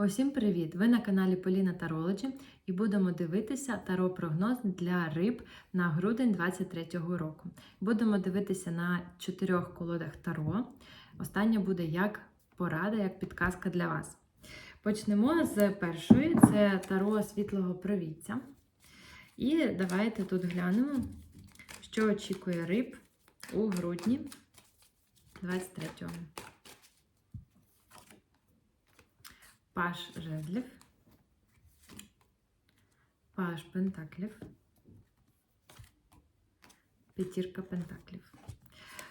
Усім привіт! Ви на каналі Поліна Тарологі і будемо дивитися таро-прогноз для риб на грудень 2023 року. Будемо дивитися на чотирьох колодах таро. Остання буде як порада, як підказка для вас. Почнемо з першої: це таро світлого провідця. І давайте тут глянемо, що очікує риб у грудні 23-го. Паш жезлів, паш пентаклів, п'ятірка пентаклів.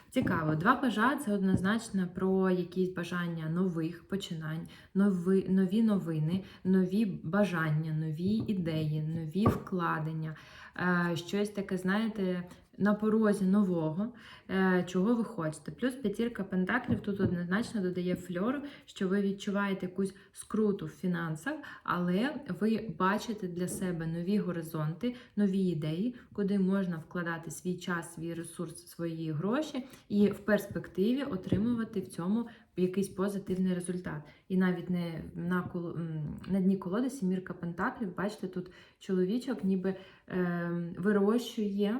Цікаво, два пажа це однозначно про якісь бажання нових починань, нові, нові новини, нові бажання, нові ідеї, нові вкладення. Е, щось таке, знаєте, на порозі нового, е, чого ви хочете. Плюс п'ятірка пентаклів тут однозначно додає фльору, що ви відчуваєте якусь скруту в фінансах, але ви бачите для себе нові горизонти, нові ідеї, куди можна вкладати свій час, свій ресурс, свої гроші, і в перспективі отримувати в цьому якийсь позитивний результат. І навіть не на на дні колоди сімірка пентаклів, бачите, тут чоловічок ніби е, вирощує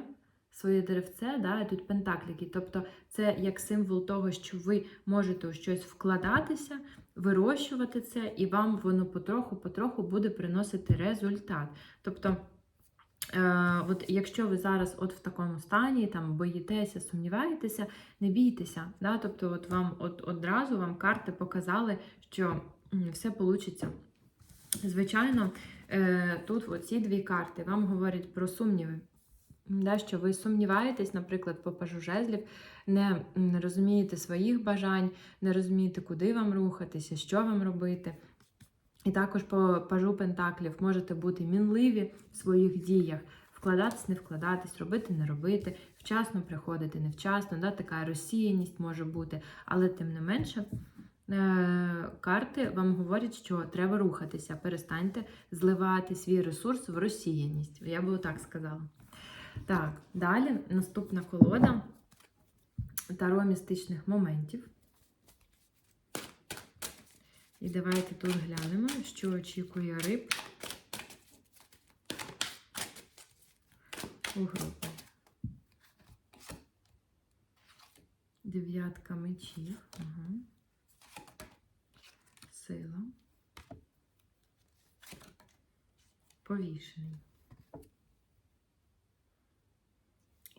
своє деревце, да, і тут пентакліки. Тобто це як символ того, що ви можете у щось вкладатися, вирощувати це, і вам воно потроху-потроху буде приносити результат. Тобто, е, от якщо ви зараз от в такому стані, там боїтеся, сумніваєтеся, не бійтеся. Да? Тобто, от вам от одразу вам карти показали, що все вийде. Звичайно, е, тут ці дві карти вам говорять про сумніви. Да, що ви сумніваєтесь, наприклад, по пажу жезлів, не, не розумієте своїх бажань, не розумієте, куди вам рухатися, що вам робити. І також по пажу пентаклів можете бути мінливі в своїх діях, вкладатись, не вкладатись, робити, не робити, вчасно приходити, невчасно, да, така розсіяність може бути, але тим не менше. е, Карти вам говорять, що треба рухатися, перестаньте зливати свій ресурс в розсіяність. Я би так сказала. Так, далі наступна колода таро містичних моментів. І давайте тут глянемо, що очікує риб у групі. Дев'ятка мечів. Угу. Сила. Повішений.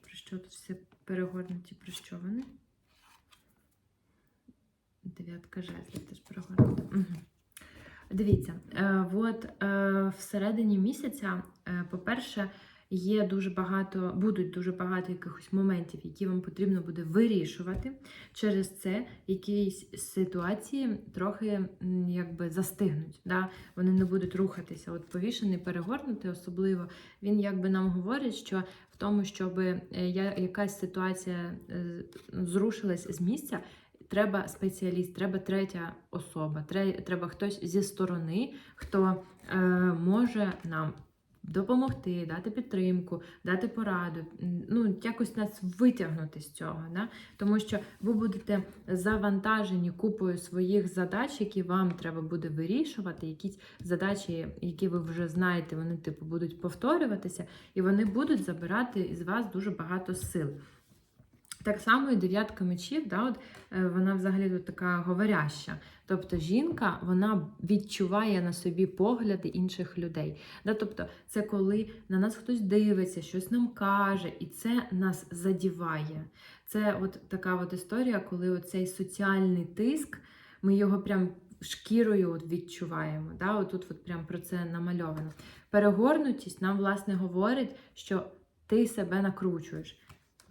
Про що тут все перегорнуті, про що вони? Дев'ятка жезлів теж перегорнута. Угу. Дивіться, е, от е, всередині місяця, е, по-перше, є дуже багато, будуть дуже багато якихось моментів, які вам потрібно буде вирішувати. Через це якісь ситуації трохи якби застигнуть. Да? Вони не будуть рухатися. От повішений, перегорнутий, особливо він якби нам говорить, що в тому, щоб е, якась ситуація е, зрушилась з місця. Треба спеціаліст, треба третя особа, треба хтось зі сторони, хто е, може нам допомогти, дати підтримку, дати пораду, ну якось нас витягнути з цього. Да? Тому що ви будете завантажені купою своїх задач, які вам треба буде вирішувати, якісь задачі, які ви вже знаєте, вони типу будуть повторюватися, і вони будуть забирати із вас дуже багато сил. Так само і дев'ятка мечів, да, от, е, вона взагалі тут така говоряща. Тобто жінка вона відчуває на собі погляди інших людей. Да, тобто, це коли на нас хтось дивиться, щось нам каже, і це нас задіває. Це от така от історія, коли цей соціальний тиск, ми його прям шкірою от відчуваємо. Да? От тут от прям про це намальовано. Перегорнутість нам, власне, говорить, що ти себе накручуєш.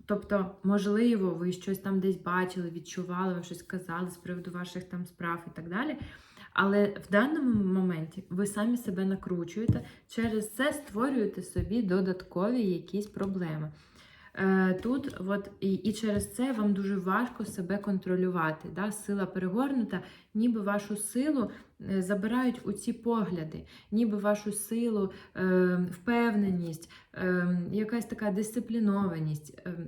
Тобто, можливо, ви щось там десь бачили, відчували, вам щось казали з приводу ваших там справ і так далі. Але в даному моменті ви самі себе накручуєте, через це створюєте собі додаткові якісь проблеми. Е, Тут от, і, і через це вам дуже важко себе контролювати. Да? Сила перегорнута, ніби вашу силу забирають у ці погляди, ніби вашу силу, е, впевненість, е, якась така дисциплінованість. Е,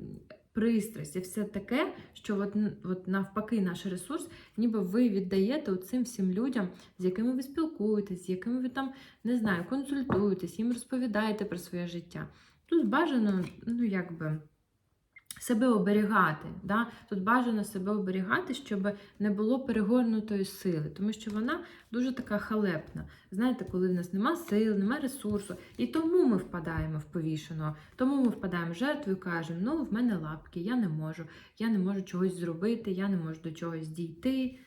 пристрасть і все таке, що от, от навпаки наш ресурс, ніби ви віддаєте цим всім людям, з якими ви спілкуєтесь, з якими ви там, не знаю, консультуєтесь, їм розповідаєте про своє життя. Тут бажано, ну якби. Себе оберігати, да? тут бажано себе оберігати, щоб не було перегорнутої сили, тому що вона дуже така халепна. Знаєте, коли в нас нема сил, нема ресурсу, і тому ми впадаємо в повішеного, тому ми впадаємо в жертву і кажемо, ну в мене лапки, я не можу, я не можу чогось зробити, я не можу до чогось дійти.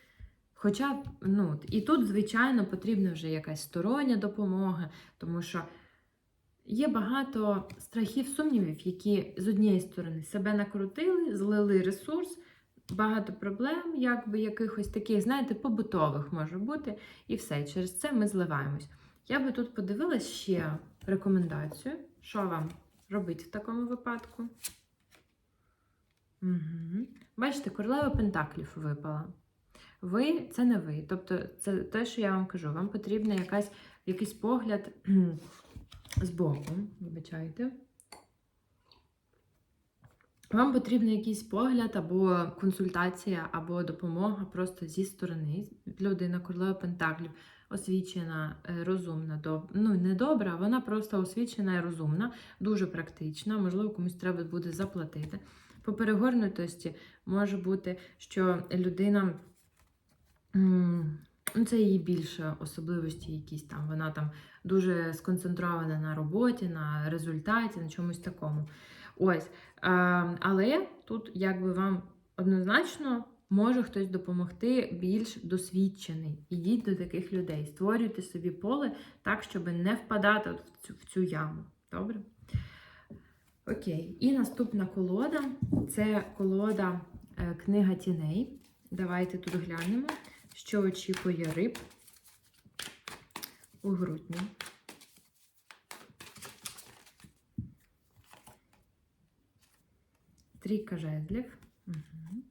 Хоча, ну, і тут, звичайно, потрібна вже якась стороння допомога, тому що є багато страхів, сумнівів, які з однієї сторони себе накрутили, злили ресурс, багато проблем, якби якихось таких, знаєте, побутових може бути, і все. Через це ми зливаємось. Я би тут подивилась ще рекомендацію, що вам робити в такому випадку. Угу. Бачите, королева Пентаклів випала. Ви це не ви. Тобто, це те, що я вам кажу. Вам якась, якийсь погляд кхм, збоку. Вибачайте. Вам потрібен якийсь погляд або консультація, або допомога просто зі сторони. Людина королева Пентаклів освічена, е, розумна, доб... ну не добра, вона просто освічена і розумна, дуже практична. Можливо, комусь треба буде заплатити. По перегорнутості може бути, що людина. Ну, це її більше особливості якісь там. Вона там дуже сконцентрована на роботі, на результаті, на чомусь такому. Ось. Але тут, якби вам однозначно може хтось допомогти більш досвідчений. Ідіть до таких людей, створюйте собі поле так, щоб не впадати в цю, в цю яму. Добре? Окей. І наступна колода це колода е, Книга тіней. Давайте тут глянемо, що очікує риб у грудні. Трійка жезлів. Угу.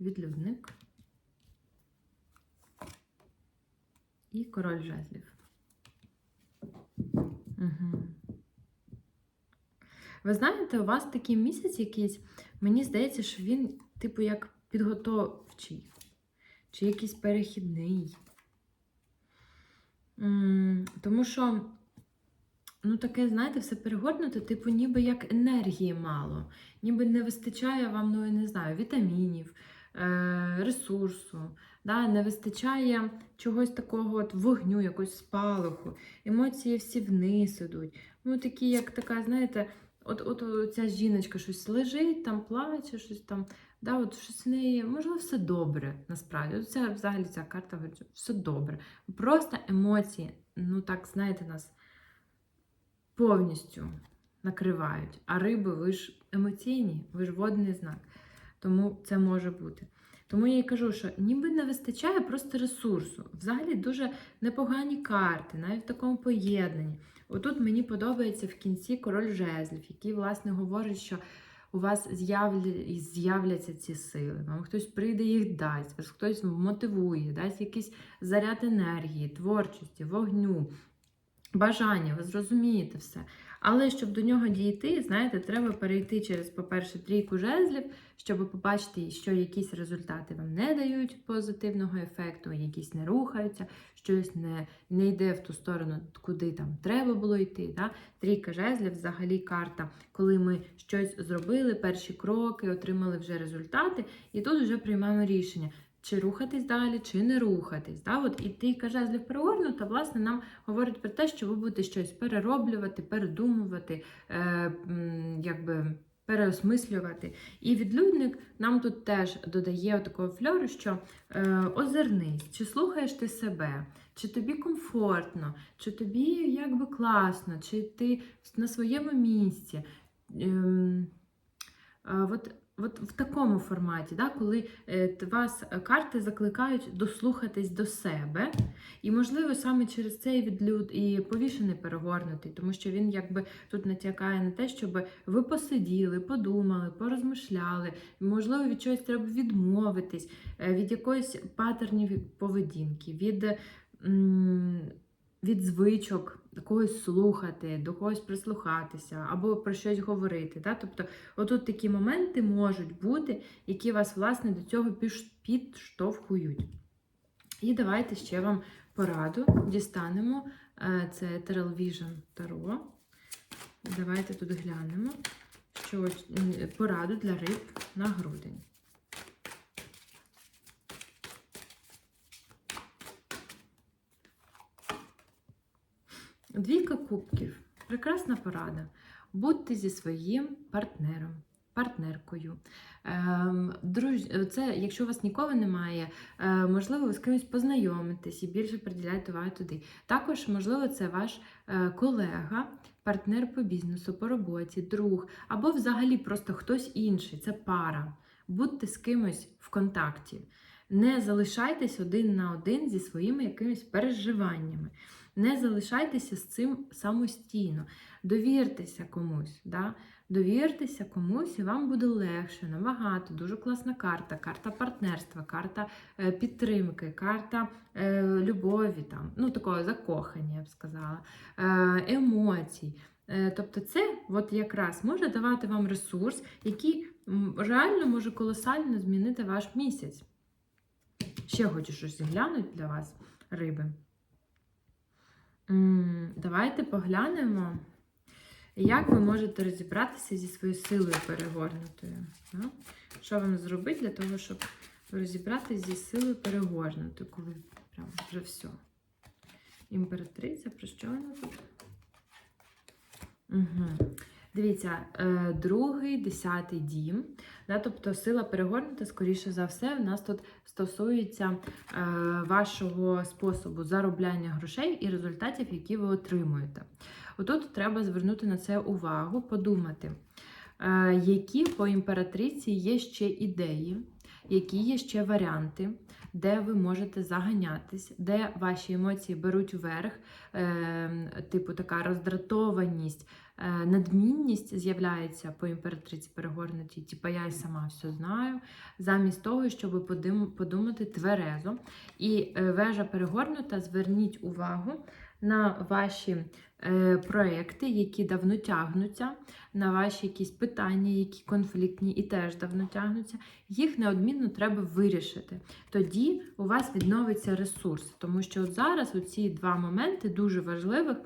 Відлюдник. І король жезлів. Угу. Ви знаєте, у вас такий місяць якийсь, мені здається, що він, типу, як підготовчий, чи якийсь перехідний. Тому що, ну, таке, знаєте, все перегорнуто, типу, ніби як енергії мало, ніби не вистачає вам, ну, я не знаю, вітамінів, е, ресурсу, да? не вистачає чогось такого от вогню, якогось спалаху, емоції всі вниз ідуть. Ну, такі, як така, знаєте, от, от, от ця жіночка щось лежить, там плаче, щось там. Да, от щось в неї, можливо, все добре, насправді. От взагалі ця карта говорить, все добре. Просто емоції, ну так, знаєте, нас повністю накривають. А риби, ви ж емоційні, ви ж водний знак. Тому це може бути. Тому я й кажу, що ніби не вистачає просто ресурсу. Взагалі дуже непогані карти, навіть в такому поєднанні. Отут мені подобається в кінці король жезлів, який, власне, говорить, що у вас з'явля- з'являться ці сили. Вам хтось прийде їх дасть, вас хтось мотивує, дасть якийсь заряд енергії, творчості, вогню, бажання, ви зрозумієте все. Але щоб до нього дійти, знаєте, треба перейти через, по-перше, трійку жезлів, щоб побачити, що якісь результати вам не дають позитивного ефекту, якісь не рухаються, щось не, не йде в ту сторону, куди там треба було йти. Да? Трійка жезлів взагалі карта, коли ми щось зробили, перші кроки, отримали вже результати, і тут вже приймаємо рішення. Чи рухатись далі, чи не рухатись. Да? От і трійка жезлів перегорнута, власне, нам говорить про те, що ви будете щось перероблювати, передумувати, е, якби переосмислювати. І відлюдник нам тут теж додає такого фльору, що е, озирнись, чи слухаєш ти себе, чи тобі комфортно, чи тобі якби класно, чи ти на своєму місці. Ем, а, от, от в такому форматі, да, коли е, вас е, карти закликають дослухатись до себе, і, можливо, саме через цей відлюд і повішений перегорнутий, тому що він якби тут натякає на те, щоб ви посиділи, подумали, порозмишляли, можливо, від чогось треба відмовитись, е, від якоїсь патернів поведінки, від. м, від звичок когось слухати, до когось прислухатися або про щось говорити. Да? Тобто, отут такі моменти можуть бути, які вас, власне, до цього підштовхують. І давайте ще вам пораду дістанемо. Е, Це Terrell Vision Tarot. Давайте тут глянемо, що пораду для риб на грудень. Двійка кубків. Прекрасна порада. Будьте зі своїм партнером, партнеркою. Ем. Це, якщо у вас нікого немає, е, можливо, ви з кимось познайомитесь і більше приділяєте увагу туди. Також, можливо, це ваш е, колега, партнер по бізнесу, по роботі, друг, або взагалі просто хтось інший. Це пара. Будьте з кимось в контакті. Не залишайтесь один на один зі своїми якимись переживаннями. Не залишайтеся з цим самостійно. Довіртеся комусь. Да? Довіртеся комусь, і вам буде легше, набагато. Дуже класна карта. Карта партнерства, карта е, підтримки, карта е, любові, там, ну такого закохання, я б сказала, е, емоцій. Тобто, це от якраз може давати вам ресурс, який реально може колосально змінити ваш місяць. Ще хочу щось глянути для вас, риби. Давайте поглянемо, як ви можете розібратися зі своєю силою перегорнутою. да? Що вам зробити для того, щоб розібратися зі силою перегорнутою, коли прям вже все. Імператриця, про що вона тут? Угу. Дивіться, е, другий, десятий дім. Да, тобто сила перегорнута, скоріше за все, в нас тут стосується е, вашого способу заробляння грошей і результатів, які ви отримуєте. Отут треба звернути на це увагу, подумати, е, які по імператриці є ще ідеї, які є ще варіанти, де ви можете заганятись, де ваші емоції беруть вверх, е, типу така роздратованість. Е, надмінність з'являється по імператриці перегорнутій, типу я й сама все знаю, замість того, щоб подумати тверезо. І е, вежа перегорнута, зверніть увагу на ваші е, проекти, які давно тягнуться, на ваші якісь питання, які конфліктні і теж давно тягнуться. Їх неодмінно треба вирішити. Тоді у вас відновиться ресурс, тому що от зараз ці два моменти дуже важливих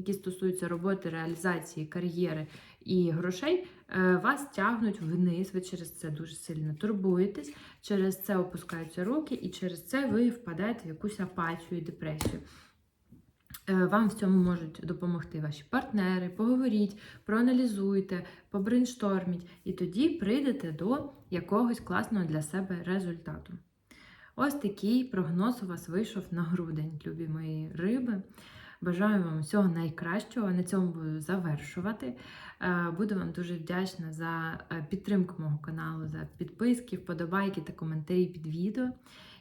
які стосуються роботи, реалізації, кар'єри і грошей, е, вас тягнуть вниз. Ви через це дуже сильно турбуєтесь, через це опускаються руки, і через це ви впадаєте в якусь апатію і депресію. Е, Вам в цьому можуть допомогти ваші партнери. Поговоріть, проаналізуйте, побрейншторміть, і тоді прийдете до якогось класного для себе результату. Ось такий прогноз у вас вийшов на грудень, любі мої риби. Бажаю вам всього найкращого. На цьому буду завершувати. Е, Буду вам дуже вдячна за е, підтримку мого каналу, за підписки, вподобайки та коментарі під відео.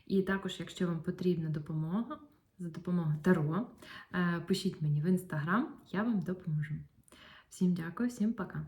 І також, якщо вам потрібна допомога за допомогою Таро, е, пишіть мені в інстаграм, я вам допоможу. Всім дякую, всім пока!